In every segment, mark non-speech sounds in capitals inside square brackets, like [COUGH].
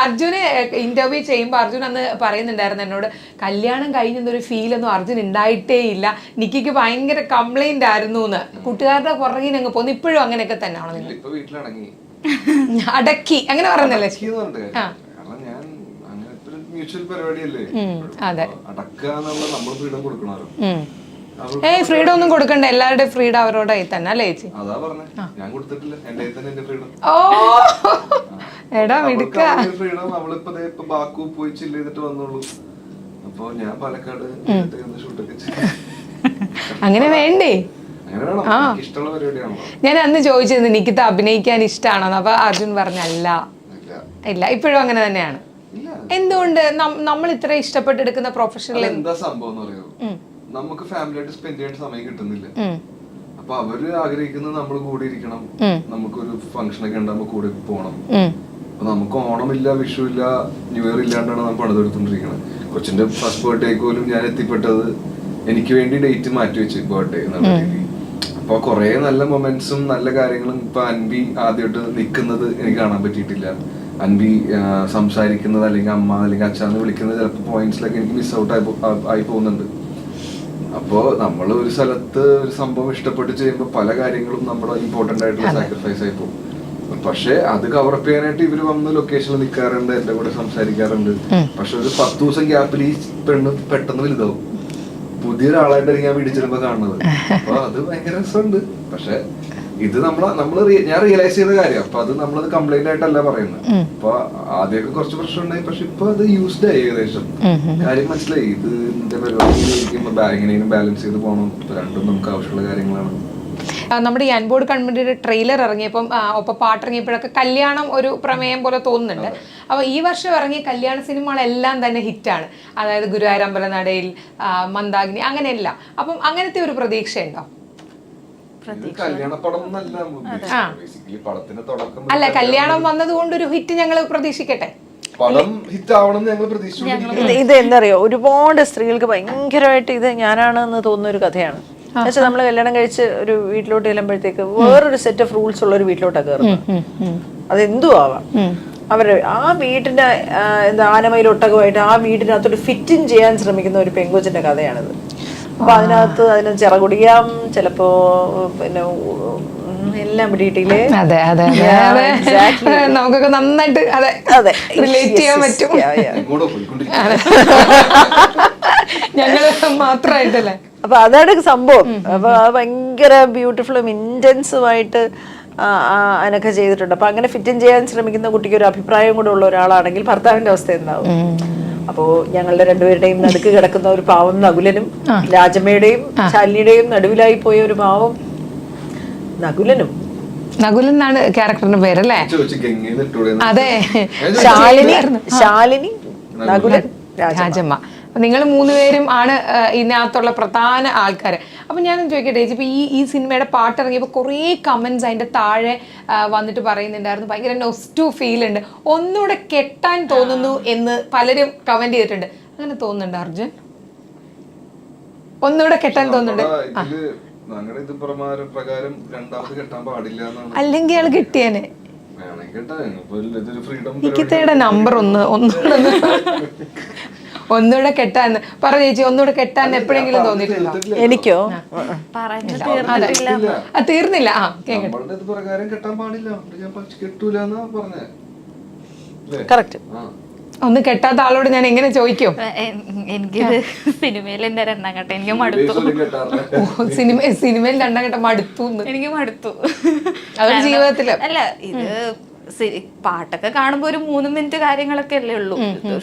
അർജുന് interview ചെയ്യുമ്പോൾ അർജുൻ അന്ന് പറയുന്നുണ്ടായിരുന്നു എന്നോട് കല്യാണം കഴിഞ്ഞൊരു ഫീൽ ഒന്നും അർജുൻ ഉണ്ടായിട്ടേ ഇല്ല നിക്കിക്ക് ഭയങ്കര കംപ്ലൈന്റ് ആയിരുന്നു എന്ന് കൂട്ടുകാരുടെ പുറകിന് അങ്ങ് പോന്നു. ഇപ്പോഴും അങ്ങനെയൊക്കെ ഇപ്പൊ വീട്ടിലടങ്ങി [LAUGHS] അടക്കി. അങ്ങനെ പറഞ്ഞല്ലേ? ഒരു അതെ. അടക്കുക എന്നുള്ള നമ്മൾ ഫ്രീഡം കൊടുക്കണമല്ലോ. ഏയ് ഫ്രീഡം ഒന്നും കൊടുക്കണ്ട. എല്ലാവരുടെയും ഫ്രീഡം അവരോടായി കയ്യിൽ തന്നെ അല്ലേ ചേച്ചി? അതാ പറഞ്ഞേ. ഞാൻ കൊടുത്തിട്ടില്ല. എന്റെ കയ്യിൽ തന്നെ എന്റെ ഫ്രീഡം ഓ! എടാ മിടുക്ക. ഫ്രീഡം അവളിപ്പോ ദേ ഇപ്പൊ ബാക്കു പോയി ചില്ല് ചെയ്തിട്ട് വന്നോളൂ. അപ്പൊ ഞാൻ പാലക്കാട് ഷൂട്ടൊക്കെ അങ്ങനെ വേണ്ടേ? ആ. ഞാൻ അന്ന് ചോദിച്ചിരുന്നു നിക്കിത് അഭിനയിക്കാൻ ഇഷ്ടമാണോ അപ്പൊ അർജുൻ പറഞ്ഞല്ല. ഇല്ല. ഇപ്പോഴും അങ്ങനെ തന്നെയാണ്. എന്തുകൊണ്ട്? നമ്മൾ ഇത്ര ഇഷ്ടപ്പെട്ടെടുക്കുന്ന പ്രൊഫഷണൽ എന്താ? സംഭവം നമുക്ക് ഫാമിലി ആയിട്ട് സ്പെൻഡ് ചെയ്യാൻ സമയം കിട്ടുന്നില്ല. അപ്പൊ അവർ ആഗ്രഹിക്കുന്നത് നമ്മൾ കൂടെ ഇരിക്കണം. നമുക്കൊരു ഫംഗ്ഷൻ ഒക്കെ ഉണ്ടാകുമ്പോ കൂടെ പോകണം അപ്പൊ നമുക്ക് ഓണമില്ല വിഷു ഇല്ല ന്യൂ ഇയർ ഇല്ലാണ്ടാണ് നമ്മൾ പണിതെടുത്തോണ്ടിരിക്കുന്നത് കൊച്ചിന്റെ ഫസ്റ്റ് ബർത്ത്ഡേക്ക് പോലും ഞാൻ എത്തിപ്പെട്ടത് എനിക്ക് വേണ്ടി ഡേറ്റ് മാറ്റി വെച്ച് ബർത്ത്ഡേ എന്നുള്ള രീതിയിൽ അപ്പൊ കുറെ നല്ല മൊമെന്റ്സും നല്ല കാര്യങ്ങളും ഇപ്പൊ അൻബി ആദ്യമായിട്ട് നിൽക്കുന്നത് എനിക്ക് കാണാൻ പറ്റിയിട്ടില്ല. അൻബി സംസാരിക്കുന്നത് അല്ലെങ്കിൽ അമ്മ അല്ലെങ്കിൽ അച്ഛന്ന് വിളിക്കുന്നത് ചിലപ്പോൾ പോയിന്റ്സിലൊക്കെ എനിക്ക് മിസ് ഔട്ട് ആയി ആയി പോകുന്നുണ്ട്. അപ്പോ നമ്മൾ ഒരു സ്ഥലത്ത് ഒരു സംഭവം ഇഷ്ടപ്പെട്ട് ചെയ്യുമ്പോൾ പല കാര്യങ്ങളും നമ്മുടെ ഇമ്പോർട്ടന്റ് ആയിട്ടുള്ള സാക്രിഫൈസ് ആയി പോകും. പക്ഷെ അത് കവറപ്പ് ചെയ്യാനായിട്ട് ഇവർ വന്ന് ലൊക്കേഷനിൽ നിൽക്കാറുണ്ട് എന്റെ കൂടെ സംസാരിക്കാറുണ്ട്. പക്ഷെ ഒരു പത്ത് ദിവസം ഗ്യാപ്പിൽ ഈ പെണ്ണ് പെട്ടെന്ന് വലുതാവും. പുതിയൊരാളായിട്ടായിരിക്കും ഞാൻ വീടിച്ചിരുമ്പോ കാണുന്നത്. അപ്പൊ അത് ഭയങ്കര രസമുണ്ട്. പക്ഷെ ഇത് നമ്മൾ നമ്മൾ ഞാൻ റിയലൈസ് ചെയ്ത കാര്യം. അപ്പൊ അത് നമ്മളത് കംപ്ലൈന്റ് ആയിട്ടല്ല പറയുന്നത്. അപ്പൊ ആദ്യമൊക്കെ കുറച്ച് പ്രശ്നം ഉണ്ടായി. പക്ഷെ ഇപ്പൊ അത് യൂസ്ഡ് ആയി ഏകദേശം. കാര്യം മനസ്സിലായി. ഇത് എന്റെ പരിപാടി എങ്ങനെയും ബാലൻസ് ചെയ്ത് പോകണം രണ്ടും നമുക്ക് ആവശ്യമുള്ള കാര്യങ്ങളാണ്. നമ്മുടെ ഈ അൻബോർഡ് കൺവെന്റിന്റെ ട്രെയിലർ ഇറങ്ങിയപ്പം ഒപ്പം പാട്ടിറങ്ങിയപ്പോഴൊക്കെ കല്യാണം ഒരു പ്രമേയം പോലെ തോന്നുന്നുണ്ട്. അപ്പോൾ ഈ വർഷം ഇറങ്ങിയ കല്യാണ സിനിമകളെല്ലാം തന്നെ ഹിറ്റാണ്. അതായത് ഗുരുവായൂർ അമ്പലനടയിൽ മന്ദാഗ്നി അങ്ങനെയെല്ലാം. അപ്പം അങ്ങനത്തെ ഒരു പ്രതീക്ഷയുണ്ടോ? അല്ല കല്യാണം വന്നതുകൊണ്ട് ഒരു ഹിറ്റ് ഞങ്ങൾ പ്രതീക്ഷിക്കട്ടെ? പടം ഹിറ്റ് ആവണം ഞങ്ങൾ പ്രതീക്ഷിച്ചു ഇത് എന്തറിയോ ഒരുപാട് സ്ത്രീകൾക്ക് ഭയങ്കരമായിട്ട് ഇത് ഞാനാണ് എന്ന് തോന്നുന്ന ഒരു കഥയാണ്. പക്ഷെ നമ്മൾ കല്യാണം കഴിച്ച് ഒരു വീട്ടിലോട്ട് ചെല്ലുമ്പോഴത്തേക്ക് വേറൊരു സെറ്റ് ഓഫ് റൂൾസ് ഉള്ള ഒരു വീട്ടിലോട്ടാണ് കയറുന്നത് അതെന്തു ആവാം അവർ ആ വീടിന്റെ എന്താ ആനമയിലൊട്ടകമായിട്ട് ആ വീടിനകത്തോട്ട് ഫിറ്റിൻ ചെയ്യാൻ ശ്രമിക്കുന്ന ഒരു പെങ്കൊച്ചിന്റെ കഥയാണിത്. അപ്പൊ അതിനകത്ത് അതിന് ചിറകുടിയാം ചിലപ്പോ പിന്നെ എല്ലാം പിടിയിട്ടില്ലേ അതെ അതെ. [LAUGHS] നമുക്കൊക്കെ നന്നായിട്ട് അതെ അതെ. റിലേറ്റ് ചെയ്യാൻ പറ്റും. [LAUGHS] ഞങ്ങൾ മാത്രമായിട്ടല്ലേ അപ്പൊ അതാണ് സംഭവം. അപ്പൊ അത് ഭയങ്കര ബ്യൂട്ടിഫുള്ളും ഇന്റൻസുമായിട്ട് അതിനൊക്കെ ചെയ്തിട്ടുണ്ട്. അപ്പൊ അങ്ങനെ ഫിറ്റിൻ ചെയ്യാൻ ശ്രമിക്കുന്ന കുട്ടിക്ക് ഒരു അഭിപ്രായം കൂടെ ഉള്ള ഒരാളാണെങ്കിൽ ഭർത്താവിന്റെ അവസ്ഥ എന്താവും? അപ്പോ ഞങ്ങളുടെ രണ്ടുപേരുടെയും നടുക്ക് കിടക്കുന്ന ഒരു പാവം നകുലനും രാജമ്മയുടെയും ശാലിനിയുടെയും നടുവിലായി പോയ ഒരു പാവം നകുലനും. നകുലൻ എന്നാണ് ക്യാരക്ടറിന്റെ പേരല്ലേ? ചോദിച്ചു ഗംഗയിൽ ഇട്ടൂടെ അതെ. ശാലിനി ശാലിനി നകുലൻ. രാജ രാജമ്മ. നിങ്ങൾ മൂന്നുപേരും ആണ് ഇതിനകത്തുള്ള പ്രധാന ആൾക്കാർ അപ്പം ഞാൻ ചോദിക്കട്ടെ ചേച്ചി ഇപ്പോൾ ഈ ഈ സിനിമയുടെ പാട്ട് ഇറങ്ങിയപ്പോൾ കുറേ കമൻസ് അതിന്റെ താഴെ വന്നിട്ട് പറയുന്നുണ്ടായിരുന്നു. ഭയങ്കര നൊസ്റ്റു ഫീൽ ഉണ്ട്. ഒന്നുകൂടെ കെട്ടാൻ തോന്നുന്നു എന്ന് പലരും കമന്റ് ചെയ്തിട്ടുണ്ട്. അങ്ങനെ തോന്നുന്നുണ്ട് അർജുൻ? ഒന്നുകൂടെ കെട്ടാൻ തോന്നുന്നുണ്ട്. ഇത് പ്രകാരം രണ്ടാമത് കെട്ടാൻ പാടില്ല അല്ലെങ്കിൽ അയാൾ കിട്ടിയേനെ. ഫ്രീഡം നമ്പർ ഒന്ന് ഒന്നുകൂടെ ഒന്ന്. [LAUGHS] ഒന്നുകൂടെ കെട്ടാൻ. പറ ചേച്ചി ഒന്നുകൂടെ കെട്ടാൻ എപ്പോഴെങ്കിലും തോന്നിയിട്ടുണ്ടോ? എനിക്കോ? ആ. തീർന്നില്ല. ആ കറക്റ്റ് ഒന്ന് കെട്ടാത്ത ആളോട് ഞാൻ എങ്ങനെ ചോദിക്കും? എനിക്ക് സിനിമയിൽ എന്റെ രണ്ടാം ഘട്ടം. എനിക്ക് മടുത്തു. സിനിമ സിനിമയിൽ രണ്ടാം ഘട്ടം മടുത്തു എനിക്ക് മടുത്തു. അതൊരു കാരണം- ജീവിതത്തിൽ. അല്ല ഇത് പാട്ടൊക്കെ കാണുമ്പോ ഒരു മൂന്ന് മിനിറ്റ് കാര്യങ്ങളൊക്കെ അല്ലേ ഉള്ളൂ.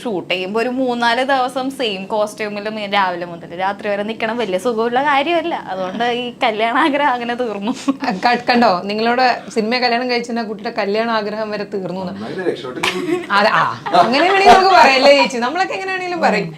ഷൂട്ട് ചെയ്യുമ്പോ ഒരു മൂന്നാൽ ദിവസം സെയിം കോസ്റ്റ്യൂമിലും രാവിലെ മുതൽ രാത്രി വരെ നിൽക്കണം വലിയ സുഖമുള്ള കാര്യമല്ല. അതുകൊണ്ട് ഈ കല്യാണാഗ്രഹം അങ്ങനെ തീർന്നു. കണ്ടോ? നിങ്ങളോട് സിനിമ കല്യാണം കഴിച്ച കുട്ടിയുടെ കല്യാണ ആഗ്രഹം വരെ തീർന്നു അങ്ങനെ വേണമെങ്കിൽ നമുക്ക് പറയല്ലേ ചേച്ചി? നമ്മളൊക്കെ എങ്ങനെയാണെങ്കിലും പറയും.